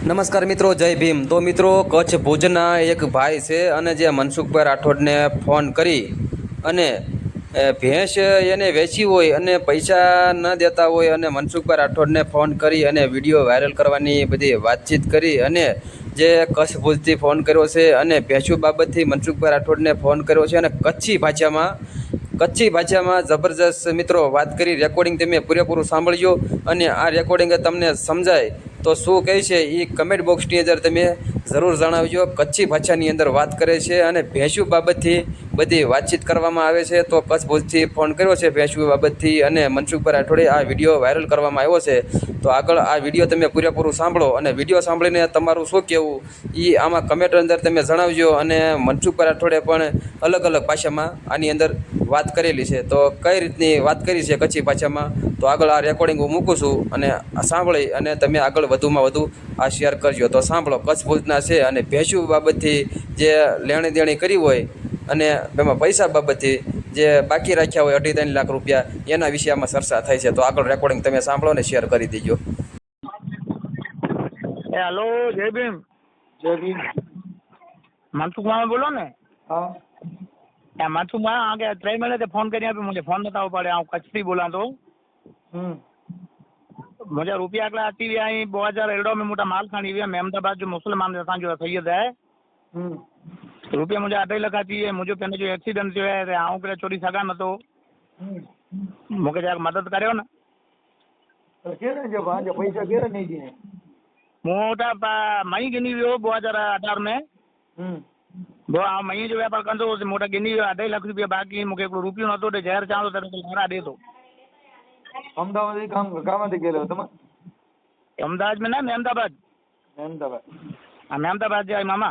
નમસ્કાર મિત્રો, જય ભીમ. તો મિત્રો, કચ્છ ભુજના એક ભાઈ છે અને જે મનસુખભાઈ રાઠોડને ફોન કરી અને ભેંસ એને વેચી હોય અને પૈસા ન દેતા હોય અને મનસુખભાઈ રાઠોડને ફોન કરી અને વીડિયો વાયરલ કરવાની બધી વાતચીત કરી અને જે કચ્છ ભુજથી ફોન કર્યો છે અને ભેંસુ બાબતથી મનસુખભાઈ રાઠોડને ફોન કર્યો છે અને કચ્છી ભાષામાં કચ્છી ભાષામાં જબરજસ્ત મિત્રો વાત કરી. રેકોર્ડિંગ તમે પૂરેપૂરું સાંભળજો અને આ રેકોર્ડિંગ તમને સમજાય તો શું કહે છે એ કમેન્ટ બોક્સની અંદર તમે જરૂર જણાવજો. કચ્છી ભાષાની અંદર વાત કરે છે અને ભેંસુ બાબતથી બધી વાતચીત કરવામાં આવે છે, તો કચ્છભુજથી ફોન કર્યો છે ભેંસુ બાબતથી અને મનસુખભાઈ રાઠોડે આ વીડિયો વાયરલ કરવામાં આવ્યો છે. તો આગળ આ વીડિયો તમે પૂરેપૂરું સાંભળો અને વીડિયો સાંભળીને તમારું શું કહેવું? એ આમાં કમેન્ટ અંદર તમે જણાવજો અને મનસુખભાઈ રાઠોડે પણ અલગ અલગ ભાષામાં આની અંદર વાત કરેલી છે. તો કઈ રીતની વાત કરી છે કચ્છી ભાષામાં? તો આગળ આ રેકોર્ડિંગ હું મૂકું છું અને સાંભળી અને તમે આગળ વધુમાં વધુ આ શેર કરજો. તો સાંભળો. કચ્છ ભુજના છે અને ભેંસુ બાબતથી જે લેણી દેણી કરી હોય અને એમાં પૈસા બાબતે જે બાકી રાખ્યા હોય અઢી ત્રણ લાખ રૂપિયા એના વિશે આમાં ચર્ચા થઈ છે. તો આગળ રેકોર્ડિંગ તમે સાંભળો ને શેર કરી દેજો. હેલો જય ભીમ. જય ભીમ. માનસુખ મામા બોલો ને? હા. માનસુખ મામા આગે ત્રણ મહિને ફોન કરી આપ્યો મને ફોન નતા પડે હું કચ્છથી બોલા તો હમ. मुंहिंजा रुपया आकड़ा अची विया आहिनि ॿ हज़ार अरिड़हं में मूं वटां माल खणी विया अहमदाबाद जो मुस्लमान असांजो सैद रुपया मुंहिंजा अढाई लख अची विया मुंहिंजो पंहिंजो एक्सीडेंट थियो आहे त आउं करे चोरी सघां नथो मूंखे छा मदद करियो न पैसा केरु ॾेई ॾिनई मूं वटां मई गिनी वियो ॿ हज़ार अठार में पोइ आउं मई जो वापारु कंदो हुउसि मूं वटि गिनी वियो अढाई लख रुपया बाक़ी मूंखे हिकिड़ो रुपियो नथो ॾे ज़हर चाहियां थो तॾहिं लारा ॾिए थो अहमदाबाद काम काम ते गेलो तम अहमदाबाद में न अहमदाबाद अहमदाबाद हा अहमदाबाद जा मामा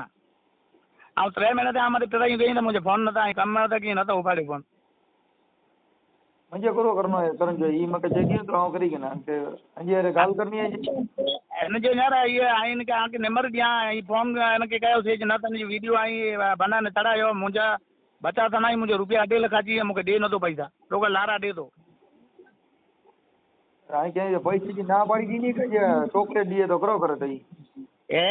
ऐं टे महीना थिया मां टिरायूं कयूं त मुंहिंजो फ़ोन नथा कम में नथा कयूं नथा उपाड़ियो फ़ोन मुंहिंजे करो करिणो आहे तरन जो ई मूंखे चई ॾियो त आउं करी कीन मूंखे मुंहिंजे अहिड़े ॻाल्हि करणी आहे हिनजो हींअर इहे आहे हिनखे आंखे नंबर ॾियां ऐं फ़ोन हिनखे कयोसीं की न त हिनजी वीडियो आई बनाने चढ़ायो मुंहिंजा बचा त न आई मुंहिंजो रुपिया अढी लख अची विया मूंखे ॾे नथो पैसा रोका लारा ॾे थो हाणे चई पैसे जी ना पाड़ी ॾिनी चॉकलेट ॾिए थो करो करे तई ए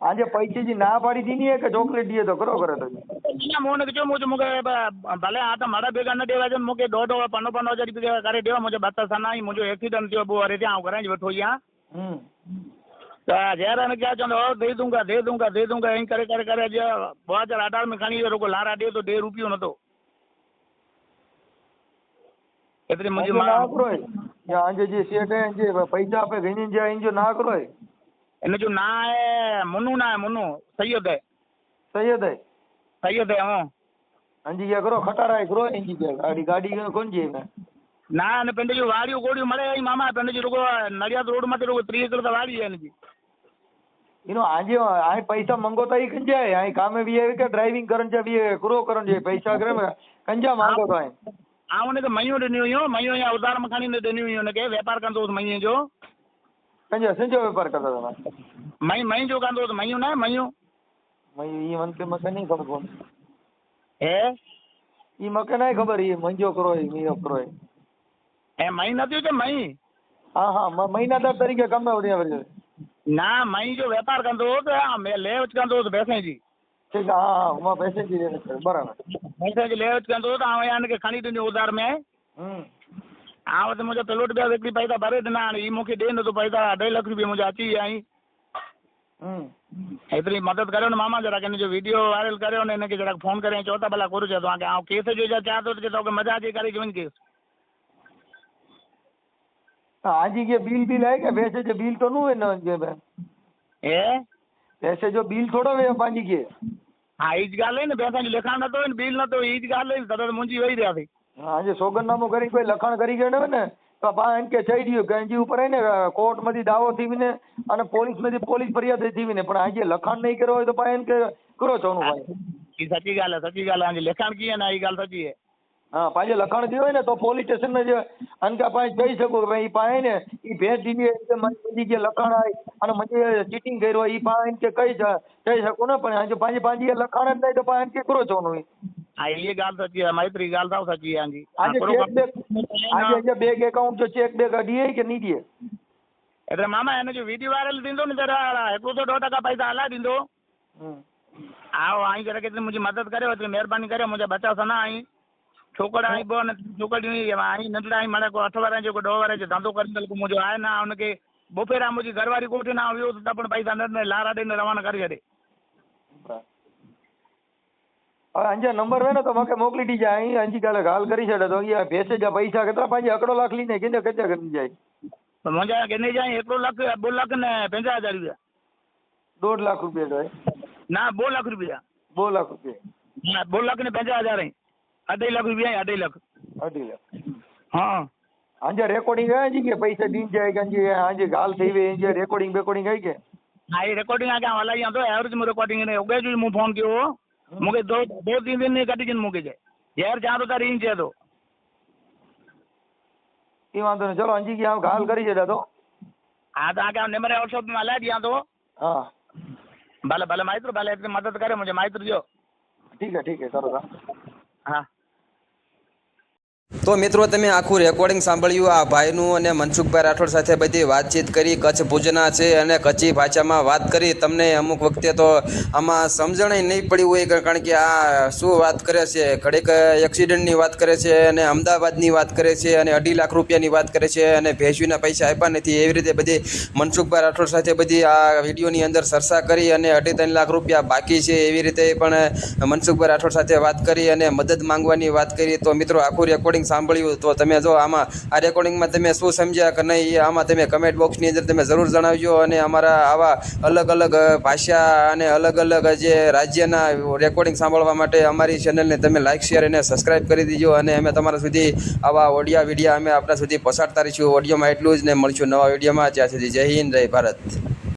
આજે પૈસેજી ના પાડી હતી ને કે ચોકલેટ દીએ તો કરો કરો તો એના મોને કે મુજે મુકે ભલે આ તો મારા ભેગા ન દેવા છે મુકે દોઢ દોઢ પનો પનો હજાર રૂપિયા કરે દેવા મુજે બતા સના હી મુજે એક્સિડન્ટ થયો બો અરે ત્યાં કરાઈ બેઠો યા. હમ. તો જયરા ને क्या चंद और दूंगा दे दूंगा दे दूंगा એમ કરે કરે કરે જે 2018 માં ખાણી રોકો લારા દે તો 2 રૂપિયો નતો. એટલે મુજે ના કરો યા આંજે જે સેટ હે જે પૈસા આપે ઘણી જાય ઇંજો ના કરો એનું જો ના એ મુનુ ના મુનુ સૈયદે સૈયદે સૈયદે હું. અંજી ગયા કરો ખટારા કરો અંજી ગયા. ગાડી ગાડી કોણ જઈએ મેં ના અને પેન્ડજી વાડીઓ ગોળીઓ મળે એ મામા પેન્ડજી લોકો નડિયાદ રોડમાંથી લોકો ત્રીસ કરતા વાડી એનજી એનો આજે અહીં પૈસા મંગો તો અહીં કંજાય અહીં કામે બી આવી કે ડ્રાઇવિંગ કરન છે બી ક્રો કરન છે પૈસા કરે કંજા માંગો તો અહીં આવને તો મયો દેન્યો મયો અહીંયા ઉધાર મખાની ને દેન્યો ને કે વેપાર કંદો મયો જો. ಸಂಜೆ ಸಂಜೆ ವ್ಯಾಪಾರ ಕಲ್ತದಲ್ಲ ಮೈ ಮೈ ಜೋಗ ಅಂದ್ರೆ ಮೈಯುನಾ ಮೈಯು ಮೈ ಈ ಮಂತ್ ಮಕ નહીં ખબર કોણ. હે? ઈ મકે નહીં ખબર ઈ મંજો કરો ઈ મીયો કરો. એ મઈ નથી કે મઈ હા હા મહિનાદાર તરીકે કમાવડી આવે ના મઈ જો વેપાર કંદો તો આ મે લેવચ કંદો તો બેસાઈજી ઠીક હા હા હું બેસાઈજી બરાબર. બેસાઈજી લેવચ કંદો તો આ યાન કે ખણી દુનિયા ઉધાર મે. હમ. हाँ वो तो मुंहिंजो प्लॉट ॿिया विकिणी पैसा भरे ॾिना हाणे हीउ मूंखे ॾे नथो पैसा अढाई लख रुपया मुंहिंजा अची विया आहिनि हेतिरी मदद करियो न मामा जरा हिन जो वीडियो वायरल करियो न हिनखे जरा फ़ोन करे चओ था भला घुरिजे तव्हांखे आउं केस जो छा चवां थो तोखे मज़ा अची करे वञ केस हांजी ये बिल बिल आहे की पैसे जो बिल तो न हुए न जे में ए पैसे जो बिल थोरो हुयो पंहिंजी खे हा ई ॻाल्हि आहे न पैसा जो लिखाइणु नथो बिल नथो ई ॻाल्हि आहे सदर मुंहिंजी वेही रहिया अथई હા જે સોગંદનામું કરી કોઈ લખાણ કરી ગયો ને તો બા એમ કે થઈ ગયું ગાંજી ઉપર એને કોર્ટમાંથી દાવો થઈને અને પોલીસમાંથી પોલીસ ફરિયાદ થઈ થઈને પણ આજે લખાણ નહીં કર્યો હોય તો બા એમ કે કરો છો ભાઈ. એ સાચી ગાલ સાચી ગાલ આજે લખાણ કીએ ને એ ગાલ સાચી હે. હા પાછે લખાણ થયું હોય ને તો પોલીસ સ્ટેશન જે અનકા પાસે જઈ શકું કે ભાઈ પાસે ને એ ભેજ દીધી મને બધી જે લખાણ આવી અને મને ચીટિંગ કર્યું હોય એ પાસે કે કહી કહી શકો ને પણ આજે પાંચ પાંચ લખાણ જ નહીં તો પાસે કે કરો છો હા એ ॻाल्हि सची आहे मैत्री ॻाल्हि साव सची आहे हांजी આજે ચેક બેક આજે જે બેંક એકાઉન્ટ જો ચેક બેક દીએ કે નહીં દીએ એટલે મામા એને જો વિડીયો વાયરલ थींदो न ત્યારે हिकिड़ो सौ ॾह टका पैसा हलाए ॾींदो हम्म। आओ आई करे केतिरी मुंहिंजी मदद करे एतिरी महिरबानी करे मुंहिंजा बचा सना आई छोकिरा आई ॿ न छोकिरियूं हुई आई नंढड़ा आई माना को अठ वारे जो को ॾह वारे जो धंधो करे को मुंहिंजो आहे न हुनखे बुफेरा मुंहिंजी घरवारी कोठे न वियो त पण पैसा न ॾिनई, लारा ॾेई रवाना करे छॾे હવે અંજા નંબર વેનો તો મકે મોકલી દીજા. અહીં અંજી કાલે હાલ કરી છેડે તો અહીંયા ભેસે જા પૈસા કેટલા પાંજે અકડો લાખ લઈને કેને કેટલા કરી જાય? મોજા કેને જાય? એકડો લાખ બે લાખ ને પંચાવન હજાર રૂપિયા. દોઢ લાખ રૂપિયા જોઈએ ના બે લાખ રૂપિયા. બે લાખ રૂપિયા. ના બે લાખ ને પંચાવન હજાર અઢી લાખ રૂપિયા અઢી લાખ. અઢી લાખ. હા. આજે રેકોર્ડિંગ આવી કે પૈસા દીન જાય કે આજે આજે હાલ થઈ ગઈ આજે રેકોર્ડિંગ બેકોર્ડિંગ આવી કે? હા એ રેકોર્ડિંગ આગળ હલાવી તો એવરેજ રેકોર્ડિંગ ને ઉગાજુ હું ફોન કર્યો फोन कयो हो मूंखे दो दो तीन दिन में कढी जिन मूंखे चए यार चां तो तार ईं चए थो એ વાંધો નહીં ચલો અંજી કે આમ ॻाल्हि કરી छॾिया तो हा तव्हांखे नंबर व्हाट्सअप में हलाए ॾियां थो हा भले भले माइत्र भले हिते मदद करे मुंहिंजे माइत्र जो ઠીક છે ઠીક છે કરો તા હા તો મિત્રો, તમે આખું રેકોર્ડિંગ સાંભળ્યું, આ ભાઈનું અને મનસુખભાઈ રાઠોડ સાથે બધી વાતચીત કરી, કચ્છ ભુજના છે અને કચ્છી ભાષામાં વાત કરી. તમને અમુક વખતે તો આમાં સમજણ નહીં પડી હોય કારણ કે આ શું વાત કરે છે? ઘડીક એક્સિડન્ટની વાત કરે છે અને અમદાવાદની વાત કરે છે અને અઢી લાખ રૂપિયાની વાત કરે છે અને ભેંસવીના પૈસા આપ્યા નથી. એવી રીતે બધી મનસુખભાઈ રાઠોડ સાથે બધી આ વિડીયોની અંદર ચર્ચા કરી અને અઢી ત્રણ લાખ રૂપિયા બાકી છે. એવી રીતે પણ મનસુખભાઈ રાઠોડ સાથે વાત કરી અને મદદ માંગવાની વાત કરી. તો મિત્રો, આખું રેકોર્ડિંગ સાંભળ્યું તો તમે જો આમાં, આ રેકોર્ડિંગમાં તમે શું સમજ્યા કે નહીં આમાં તમે કમેન્ટ બોક્સની અંદર તમે જરૂર જણાવજો અને અમારા આવા અલગ અલગ ભાષા અને અલગ અલગ જે રાજ્યના રેકોર્ડિંગ સાંભળવા માટે અમારી ચેનલને તમે લાઇક શેર અને સબસ્ક્રાઇબ કરી દીજો અને અમે તમારા સુધી આવા ઓડિયા વિડીયા અમે આપણા સુધી પસાર રહીશું. ઓડિયોમાં એટલું જ ને મળશું નવા વિડીયોમાં ત્યાં સુધી જય હિન્દ, જય ભારત.